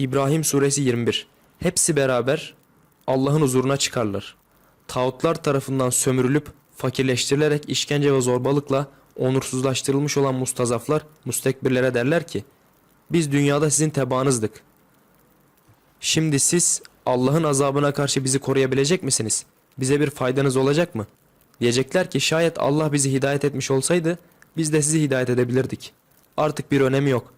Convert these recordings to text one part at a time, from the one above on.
İbrahim suresi 21. Hepsi beraber Allah'ın huzuruna çıkarlar. Tağutlar tarafından sömürülüp fakirleştirilerek işkence ve zorbalıkla onursuzlaştırılmış olan mustazaflar mustekbirlere derler ki biz dünyada sizin tebaanızdık. Şimdi siz Allah'ın azabına karşı bizi koruyabilecek misiniz? Bize bir faydanız olacak mı? Diyecekler ki şayet Allah bizi hidayet etmiş olsaydı biz de sizi hidayet edebilirdik. Artık bir önemi yok.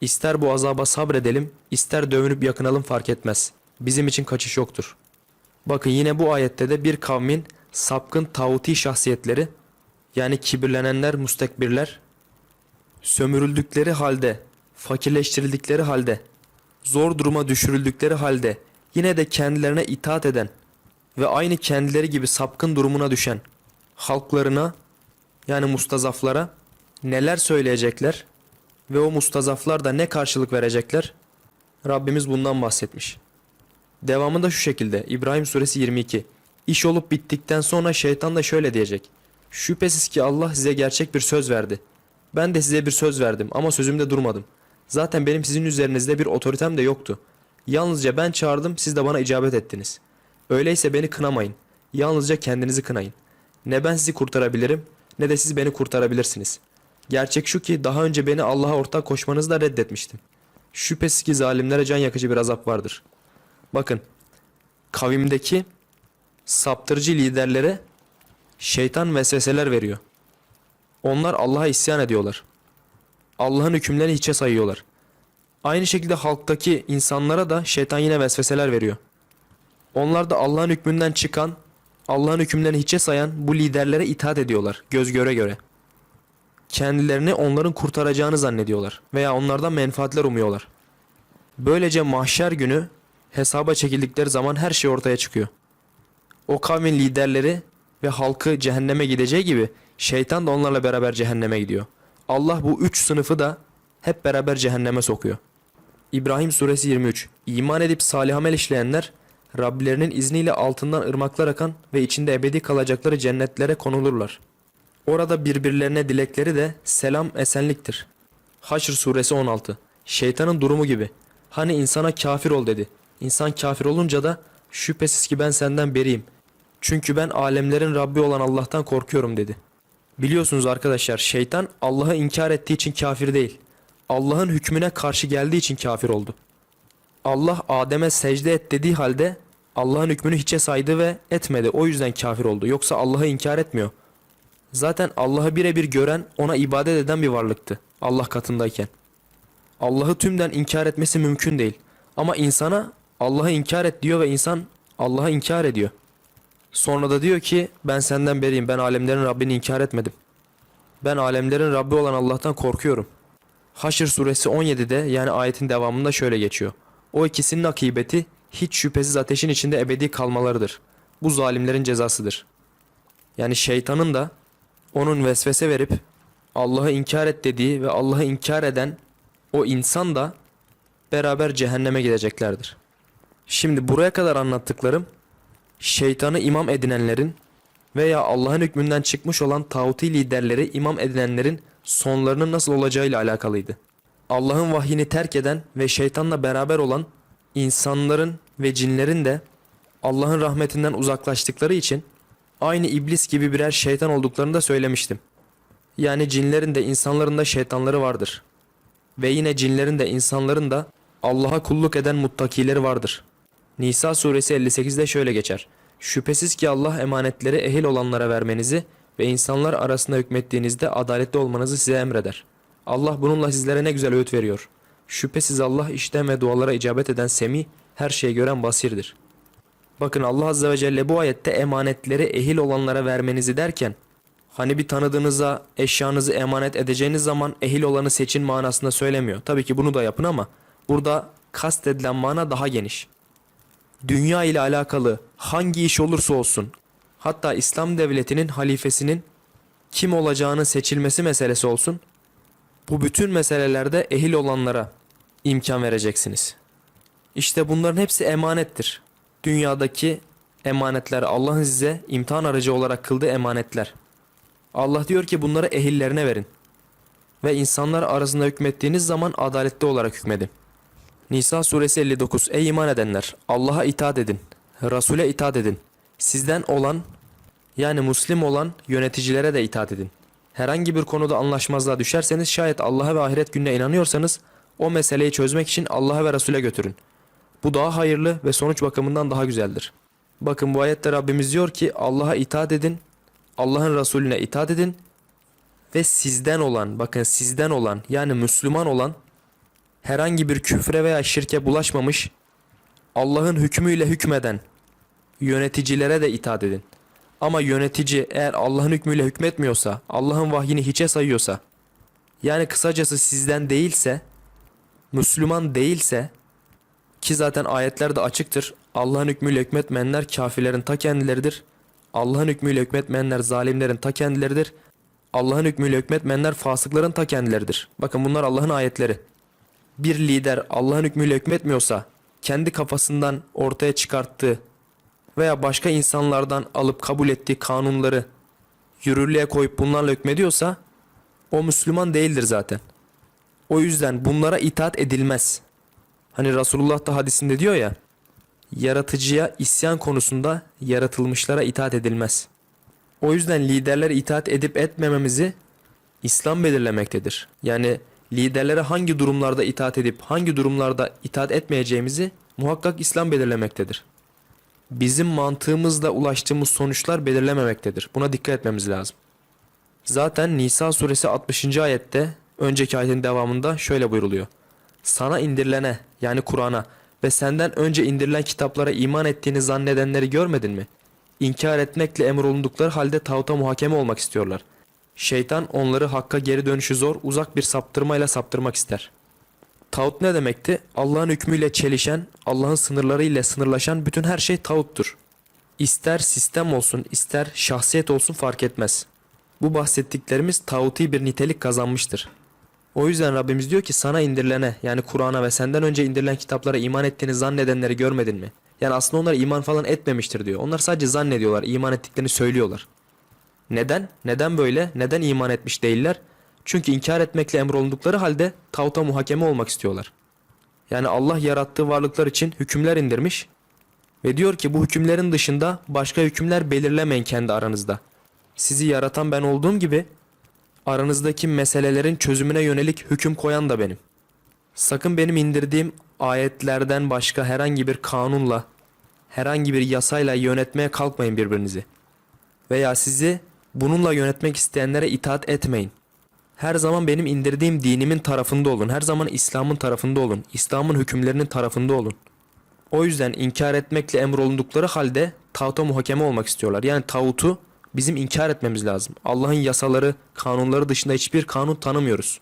İster bu azaba sabredelim, ister dövünüp yakınalım fark etmez. Bizim için kaçış yoktur. Bakın yine bu ayette de bir kavmin sapkın tağuti şahsiyetleri yani kibirlenenler, mustekbirler sömürüldükleri halde, fakirleştirildikleri halde, zor duruma düşürüldükleri halde yine de kendilerine itaat eden ve aynı kendileri gibi sapkın durumuna düşen halklarına yani mustazaflara neler söyleyecekler ve o mustazaflar da ne karşılık verecekler? Rabbimiz bundan bahsetmiş. Devamında şu şekilde İbrahim suresi 22. İş olup bittikten sonra şeytan da şöyle diyecek. Şüphesiz ki Allah size gerçek bir söz verdi. Ben de size bir söz verdim ama sözümde durmadım. Zaten benim sizin üzerinizde bir otoritem de yoktu. Yalnızca ben çağırdım siz de bana icabet ettiniz. Öyleyse beni kınamayın. Yalnızca kendinizi kınayın. Ne ben sizi kurtarabilirim ne de siz beni kurtarabilirsiniz. Gerçek şu ki daha önce beni Allah'a ortak koşmanızı da reddetmiştim. Şüphesiz ki zalimlere can yakıcı bir azap vardır. Bakın kavimdeki saptırıcı liderlere şeytan vesveseler veriyor. Onlar Allah'a isyan ediyorlar. Allah'ın hükümlerini hiçe sayıyorlar. Aynı şekilde halktaki insanlara da şeytan yine vesveseler veriyor. Onlar da Allah'ın hükmünden çıkan, Allah'ın hükümlerini hiçe sayan bu liderlere itaat ediyorlar göz göre göre. Kendilerini onların kurtaracağını zannediyorlar veya onlardan menfaatler umuyorlar. Böylece mahşer günü hesaba çekildikleri zaman her şey ortaya çıkıyor. O kavmin liderleri ve halkı cehenneme gideceği gibi şeytan da onlarla beraber cehenneme gidiyor. Allah bu üç sınıfı da hep beraber cehenneme sokuyor. İbrahim suresi 23 İman edip salih amel işleyenler Rablerinin izniyle altından ırmaklar akan ve içinde ebedi kalacakları cennetlere konulurlar. Orada birbirlerine dilekleri de selam esenliktir. Haşr suresi 16 Şeytanın durumu gibi. Hani insana kafir ol dedi. İnsan kafir olunca da şüphesiz ki ben senden beriyim. Çünkü ben alemlerin Rabbi olan Allah'tan korkuyorum dedi. Biliyorsunuz arkadaşlar şeytan Allah'ı inkar ettiği için kafir değil. Allah'ın hükmüne karşı geldiği için kafir oldu. Allah Adem'e secde et dediği halde Allah'ın hükmünü hiçe saydı ve etmedi. O yüzden kafir oldu. Yoksa Allah'ı inkar etmiyor. Zaten Allah'ı birebir gören, ona ibadet eden bir varlıktı. Allah katındayken. Allah'ı tümden inkar etmesi mümkün değil. Ama insana Allah'ı inkar et diyor ve insan Allah'ı inkar ediyor. Sonra da diyor ki ben senden beriyim. Ben alemlerin Rabbini inkar etmedim. Ben alemlerin Rabbi olan Allah'tan korkuyorum. Haşr suresi 17'de yani ayetin devamında şöyle geçiyor. O ikisinin akıbeti hiç şüphesiz ateşin içinde ebedi kalmalarıdır. Bu zalimlerin cezasıdır. Yani şeytanın da onun vesvese verip Allah'ı inkar et dediği ve Allah'ı inkar eden o insan da beraber cehenneme gideceklerdir. Şimdi buraya kadar anlattıklarım şeytanı imam edinenlerin veya Allah'ın hükmünden çıkmış olan tağuti liderleri imam edinenlerin sonlarının nasıl olacağıyla alakalıydı. Allah'ın vahyini terk eden ve şeytanla beraber olan insanların ve cinlerin de Allah'ın rahmetinden uzaklaştıkları için aynı iblis gibi birer şeytan olduklarını da söylemiştim. Yani cinlerin de insanların da şeytanları vardır. Ve yine cinlerin de insanların da Allah'a kulluk eden muttakileri vardır. Nisa suresi 58'de şöyle geçer. Şüphesiz ki Allah emanetleri ehil olanlara vermenizi ve insanlar arasında hükmettiğinizde adaletli olmanızı size emreder. Allah bununla sizlere ne güzel öğüt veriyor. Şüphesiz Allah işten ve dualara icabet eden semi, her şeyi gören basirdir. Bakın Allah Azze ve Celle bu ayette emanetleri ehil olanlara vermenizi derken, hani bir tanıdığınıza eşyanızı emanet edeceğiniz zaman ehil olanı seçin manasında söylemiyor. Tabii ki bunu da yapın ama burada kastedilen mana daha geniş dünya ile alakalı hangi iş olursa olsun hatta İslam devletinin halifesinin kim olacağını seçilmesi meselesi olsun bu bütün meselelerde ehil olanlara imkan vereceksiniz. İşte bunların hepsi emanettir. Dünyadaki emanetler Allah'ın size imtihan aracı olarak kıldığı emanetler. Allah diyor ki bunları ehillerine verin. Ve insanlar arasında hükmettiğiniz zaman adaletli olarak hükmedin. Nisa suresi 59 Ey iman edenler Allah'a itaat edin. Resul'e itaat edin. Sizden olan yani Müslim olan yöneticilere de itaat edin. Herhangi bir konuda anlaşmazlığa düşerseniz şayet Allah'a ve ahiret gününe inanıyorsanız o meseleyi çözmek için Allah'a ve Resul'e götürün. Bu daha hayırlı ve sonuç bakımından daha güzeldir. Bakın bu ayette Rabbimiz diyor ki Allah'a itaat edin, Allah'ın Resulüne itaat edin ve sizden olan, bakın sizden olan yani Müslüman olan herhangi bir küfre veya şirke bulaşmamış, Allah'ın hükmüyle hükmeden yöneticilere de itaat edin. Ama yönetici eğer Allah'ın hükmüyle hükmetmiyorsa, Allah'ın vahyini hiçe sayıyorsa, yani kısacası sizden değilse, Müslüman değilse, ki zaten ayetlerde açıktır, Allah'ın hükmüyle hükmetmeyenler kafirlerin ta kendileridir. Allah'ın hükmüyle hükmetmeyenler zalimlerin ta kendileridir. Allah'ın hükmüyle hükmetmeyenler fasıkların ta kendileridir. Bakın bunlar Allah'ın ayetleri. Bir lider Allah'ın hükmüyle hükmetmiyorsa, kendi kafasından ortaya çıkarttığı veya başka insanlardan alıp kabul ettiği kanunları yürürlüğe koyup bunlarla hükmediyorsa o Müslüman değildir zaten. O yüzden bunlara itaat edilmez. Hani Resulullah da hadisinde diyor ya yaratıcıya isyan konusunda yaratılmışlara itaat edilmez. O yüzden liderlere itaat edip etmememizi İslam belirlemektedir. Yani liderlere hangi durumlarda itaat edip hangi durumlarda itaat etmeyeceğimizi muhakkak İslam belirlemektedir bizim mantığımızla ulaştığımız sonuçlar belirlememektedir. Buna dikkat etmemiz lazım. Zaten Nisa suresi 60. ayette önceki ayetin devamında şöyle buyruluyor. Sana indirilene yani Kur'an'a ve senden önce indirilen kitaplara iman ettiğini zannedenleri görmedin mi? İnkar etmekle emrolundukları halde tağuta muhakeme olmak istiyorlar. Şeytan onları hakka geri dönüşü zor uzak bir saptırmayla saptırmak ister. Tağut ne demekti? Allah'ın hükmüyle çelişen, Allah'ın sınırlarıyla sınırlaşan bütün her şey tağuttur. İster sistem olsun, ister şahsiyet olsun fark etmez. Bu bahsettiklerimiz tağuti bir nitelik kazanmıştır. O yüzden Rabbimiz diyor ki sana indirilene yani Kur'an'a ve senden önce indirilen kitaplara iman ettiğini zannedenleri görmedin mi? Yani aslında onlar iman falan etmemiştir diyor. Onlar sadece zannediyorlar, iman ettiklerini söylüyorlar. Neden? Neden böyle? Neden iman etmiş değiller? Çünkü inkar etmekle emrolundukları halde tağuta muhakeme olmak istiyorlar. Yani Allah yarattığı varlıklar için hükümler indirmiş ve diyor ki bu hükümlerin dışında başka hükümler belirlemeyin kendi aranızda. Sizi yaratan ben olduğum gibi aranızdaki meselelerin çözümüne yönelik hüküm koyan da benim. Sakın benim indirdiğim ayetlerden başka herhangi bir kanunla, herhangi bir yasayla yönetmeye kalkmayın birbirinizi. Veya sizi bununla yönetmek isteyenlere itaat etmeyin. Her zaman benim indirdiğim dinimin tarafında olun. Her zaman İslam'ın tarafında olun. İslam'ın hükümlerinin tarafında olun. O yüzden inkar etmekle emrolundukları halde tağuta muhakeme olmak istiyorlar. Yani tağutu bizim inkar etmemiz lazım. Allah'ın yasaları, kanunları dışında hiçbir kanun tanımıyoruz.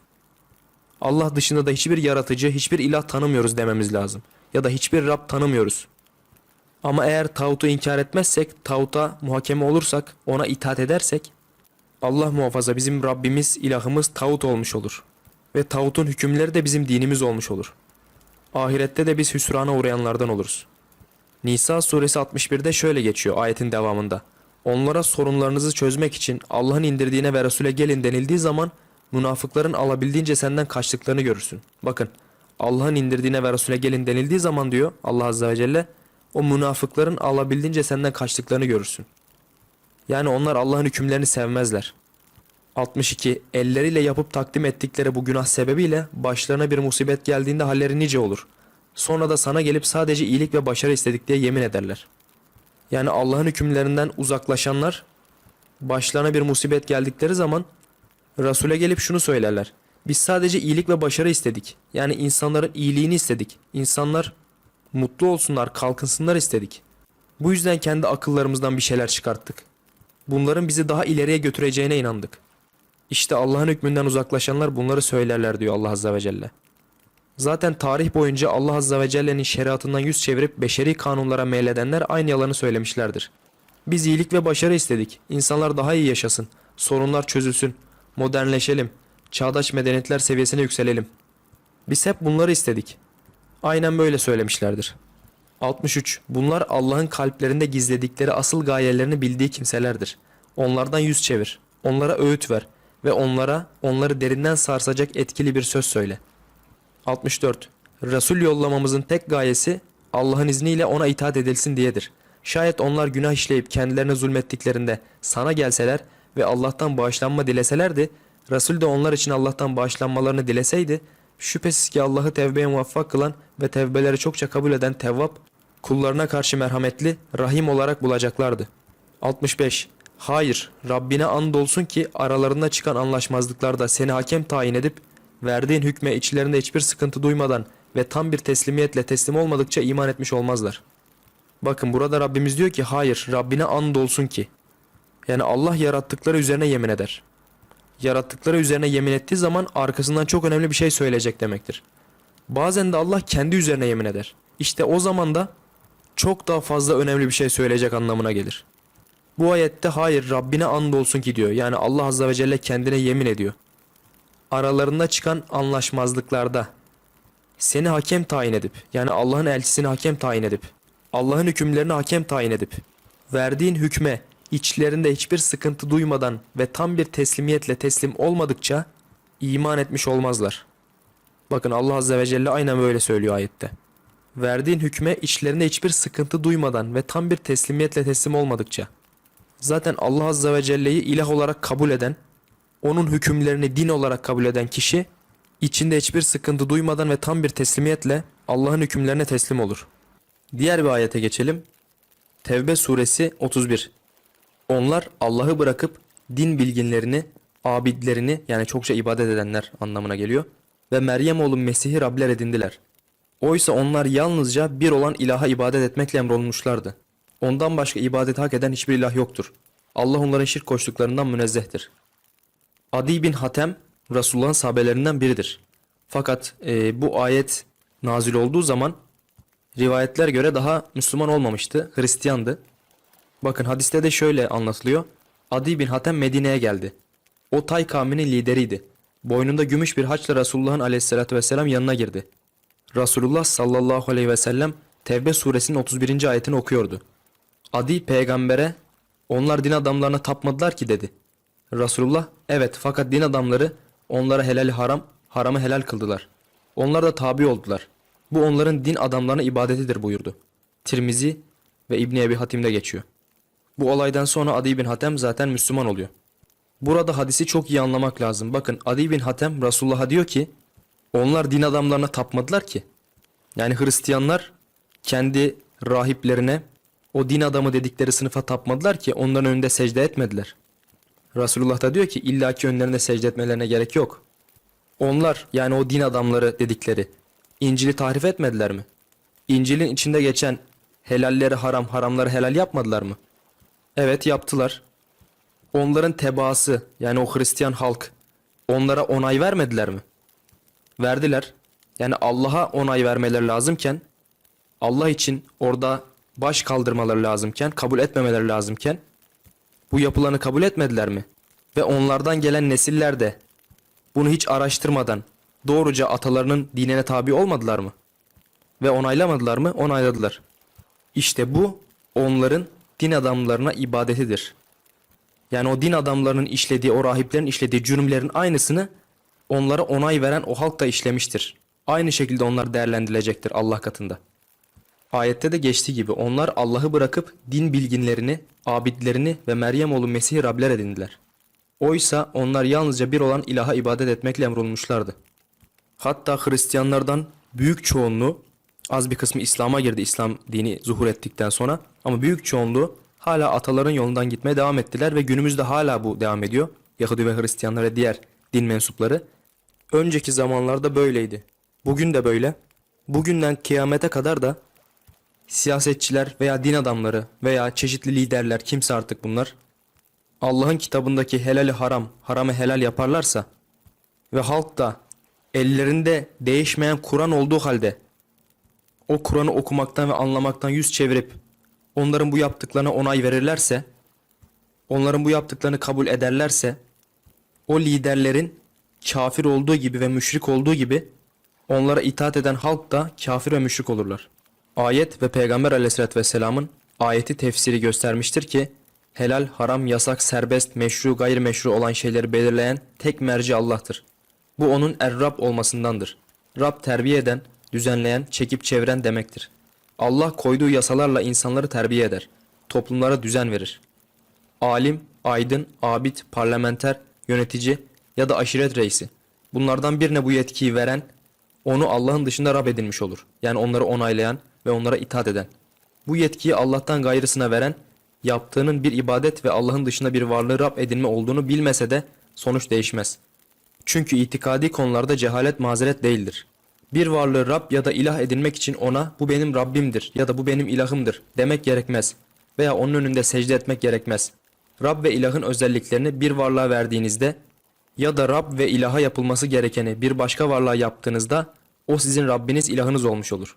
Allah dışında da hiçbir yaratıcı, hiçbir ilah tanımıyoruz dememiz lazım. Ya da hiçbir Rab tanımıyoruz. Ama eğer tağutu inkar etmezsek, tağuta muhakeme olursak, ona itaat edersek Allah muhafaza bizim Rabbimiz, ilahımız tağut olmuş olur. Ve tağutun hükümleri de bizim dinimiz olmuş olur. Ahirette de biz hüsrana uğrayanlardan oluruz. Nisa suresi 61'de şöyle geçiyor ayetin devamında. Onlara sorunlarınızı çözmek için Allah'ın indirdiğine ve Resul'e gelin denildiği zaman münafıkların alabildiğince senden kaçtıklarını görürsün. Bakın Allah'ın indirdiğine ve Resul'e gelin denildiği zaman diyor Allah Azze ve Celle o münafıkların alabildiğince senden kaçtıklarını görürsün. Yani onlar Allah'ın hükümlerini sevmezler. 62. Elleriyle yapıp takdim ettikleri bu günah sebebiyle başlarına bir musibet geldiğinde halleri nice olur. Sonra da sana gelip sadece iyilik ve başarı istedik diye yemin ederler. Yani Allah'ın hükümlerinden uzaklaşanlar başlarına bir musibet geldikleri zaman Resul'e gelip şunu söylerler. Biz sadece iyilik ve başarı istedik. Yani insanların iyiliğini istedik. İnsanlar mutlu olsunlar, kalkınsınlar istedik. Bu yüzden kendi akıllarımızdan bir şeyler çıkarttık. Bunların bizi daha ileriye götüreceğine inandık. İşte Allah'ın hükmünden uzaklaşanlar bunları söylerler diyor Allah Azze ve Celle. Zaten tarih boyunca Allah Azze ve Celle'nin şeriatından yüz çevirip beşeri kanunlara meyledenler aynı yalanı söylemişlerdir. Biz iyilik ve başarı istedik. İnsanlar daha iyi yaşasın. Sorunlar çözülsün. Modernleşelim. Çağdaş medeniyetler seviyesine yükselelim. Biz hep bunları istedik. Aynen böyle söylemişlerdir. 63. Bunlar Allah'ın kalplerinde gizledikleri asıl gayelerini bildiği kimselerdir. Onlardan yüz çevir. Onlara öğüt ver ve onlara onları derinden sarsacak etkili bir söz söyle. 64. Resul yollamamızın tek gayesi Allah'ın izniyle ona itaat edilsin diyedir. Şayet onlar günah işleyip kendilerine zulmettiklerinde sana gelseler ve Allah'tan bağışlanma dileselerdi, Resul de onlar için Allah'tan bağışlanmalarını dileseydi, şüphesiz ki Allah'ı tevbeye muvaffak kılan ve tevbeleri çokça kabul eden Tevvap, kullarına karşı merhametli, rahim olarak bulacaklardı. 65. Hayır, Rabbine andolsun ki aralarında çıkan anlaşmazlıklarda seni hakem tayin edip, verdiğin hükme içlerinde hiçbir sıkıntı duymadan ve tam bir teslimiyetle teslim olmadıkça iman etmiş olmazlar. Bakın burada Rabbimiz diyor ki hayır Rabbine andolsun ki. Yani Allah yarattıkları üzerine yemin eder. Yarattıkları üzerine yemin ettiği zaman arkasından çok önemli bir şey söyleyecek demektir. Bazen de Allah kendi üzerine yemin eder. İşte o zaman da çok daha fazla önemli bir şey söyleyecek anlamına gelir. Bu ayette hayır Rabbine andolsun ki diyor. Yani Allah Azze ve Celle kendine yemin ediyor. Aralarında çıkan anlaşmazlıklarda seni hakem tayin edip yani Allah'ın elçisini hakem tayin edip Allah'ın hükümlerini hakem tayin edip verdiğin hükme içlerinde hiçbir sıkıntı duymadan ve tam bir teslimiyetle teslim olmadıkça iman etmiş olmazlar. Bakın Allah Azze ve Celle aynen böyle söylüyor ayette. Verdiğin hükme içlerinde hiçbir sıkıntı duymadan ve tam bir teslimiyetle teslim olmadıkça. Zaten Allah Azze ve Celle'yi ilah olarak kabul eden, onun hükümlerini din olarak kabul eden kişi içinde hiçbir sıkıntı duymadan ve tam bir teslimiyetle Allah'ın hükümlerine teslim olur. Diğer bir ayete geçelim. Tevbe suresi 31. Onlar Allah'ı bırakıp din bilginlerini, abidlerini yani çokça ibadet edenler anlamına geliyor ve Meryem oğlu Mesih'i Rabler edindiler. Oysa onlar yalnızca bir olan ilaha ibadet etmekle emrolunmuşlardı. Ondan başka ibadet hak eden hiçbir ilah yoktur. Allah onların şirk koştuklarından münezzehtir. Adi bin Hatem Resulullah'ın sahabelerinden biridir. Fakat e, bu ayet nazil olduğu zaman rivayetler göre daha Müslüman olmamıştı, Hristiyandı. Bakın hadiste de şöyle anlatılıyor. Adi bin Hatem Medine'ye geldi. O Tay kavminin lideriydi. Boynunda gümüş bir haçla Resulullah'ın aleyhissalatü vesselam yanına girdi. Resulullah sallallahu aleyhi ve sellem Tevbe suresinin 31. ayetini okuyordu. Adi peygambere onlar din adamlarına tapmadılar ki dedi. Resulullah evet fakat din adamları onlara helali haram, haramı helal kıldılar. Onlar da tabi oldular. Bu onların din adamlarına ibadetidir buyurdu. Tirmizi ve İbni Ebi Hatim'de geçiyor. Bu olaydan sonra Adi bin Hatem zaten Müslüman oluyor. Burada hadisi çok iyi anlamak lazım. Bakın Adi bin Hatem Resulullah'a diyor ki onlar din adamlarına tapmadılar ki. Yani Hristiyanlar kendi rahiplerine o din adamı dedikleri sınıfa tapmadılar ki onların önünde secde etmediler. Resulullah da diyor ki illaki önlerinde secde etmelerine gerek yok. Onlar yani o din adamları dedikleri İncil'i tahrif etmediler mi? İncil'in içinde geçen helalleri haram, haramları helal yapmadılar mı? Evet yaptılar. Onların tebaası yani o Hristiyan halk onlara onay vermediler mi? Verdiler. Yani Allah'a onay vermeleri lazımken Allah için orada baş kaldırmaları lazımken, kabul etmemeleri lazımken bu yapılanı kabul etmediler mi? Ve onlardan gelen nesiller de bunu hiç araştırmadan doğruca atalarının dinine tabi olmadılar mı? Ve onaylamadılar mı? Onayladılar. İşte bu onların din adamlarına ibadetidir. Yani o din adamlarının işlediği, o rahiplerin işlediği cürümlerin aynısını onlara onay veren o halk da işlemiştir. Aynı şekilde onlar değerlendirilecektir Allah katında. Ayette de geçtiği gibi onlar Allah'ı bırakıp din bilginlerini, abidlerini ve Meryem oğlu Mesih'i Rabler edindiler. Oysa onlar yalnızca bir olan ilaha ibadet etmekle emrolunmuşlardı. Hatta Hristiyanlardan büyük çoğunluğu, az bir kısmı İslam'a girdi İslam dini zuhur ettikten sonra ama büyük çoğunluğu hala ataların yolundan gitmeye devam ettiler ve günümüzde hala bu devam ediyor. Yahudi ve Hristiyanlar ve diğer din mensupları. Önceki zamanlarda böyleydi. Bugün de böyle. Bugünden kıyamete kadar da siyasetçiler veya din adamları veya çeşitli liderler kimse artık bunlar Allah'ın kitabındaki helali haram, haramı helal yaparlarsa ve halk da ellerinde değişmeyen Kur'an olduğu halde o Kur'an'ı okumaktan ve anlamaktan yüz çevirip onların bu yaptıklarına onay verirlerse, onların bu yaptıklarını kabul ederlerse, o liderlerin kafir olduğu gibi ve müşrik olduğu gibi onlara itaat eden halk da kafir ve müşrik olurlar. Ayet ve Peygamber aleyhissalatü vesselamın ayeti tefsiri göstermiştir ki, helal, haram, yasak, serbest, meşru, gayrimeşru olan şeyleri belirleyen tek merci Allah'tır. Bu onun Er-Rab olmasındandır. Rab terbiye eden, düzenleyen, çekip çeviren demektir. Allah koyduğu yasalarla insanları terbiye eder, toplumlara düzen verir. Alim, aydın, abid, parlamenter, yönetici ya da aşiret reisi. Bunlardan birine bu yetkiyi veren, onu Allah'ın dışında Rab edinmiş olur. Yani onları onaylayan ve onlara itaat eden. Bu yetkiyi Allah'tan gayrısına veren, yaptığının bir ibadet ve Allah'ın dışında bir varlığı Rab edinme olduğunu bilmese de sonuç değişmez. Çünkü itikadi konularda cehalet mazeret değildir. Bir varlığı Rab ya da ilah edinmek için ona bu benim Rabbimdir ya da bu benim ilahımdır demek gerekmez veya onun önünde secde etmek gerekmez. Rab ve ilahın özelliklerini bir varlığa verdiğinizde ya da Rab ve ilaha yapılması gerekeni bir başka varlığa yaptığınızda o sizin Rabbiniz ilahınız olmuş olur.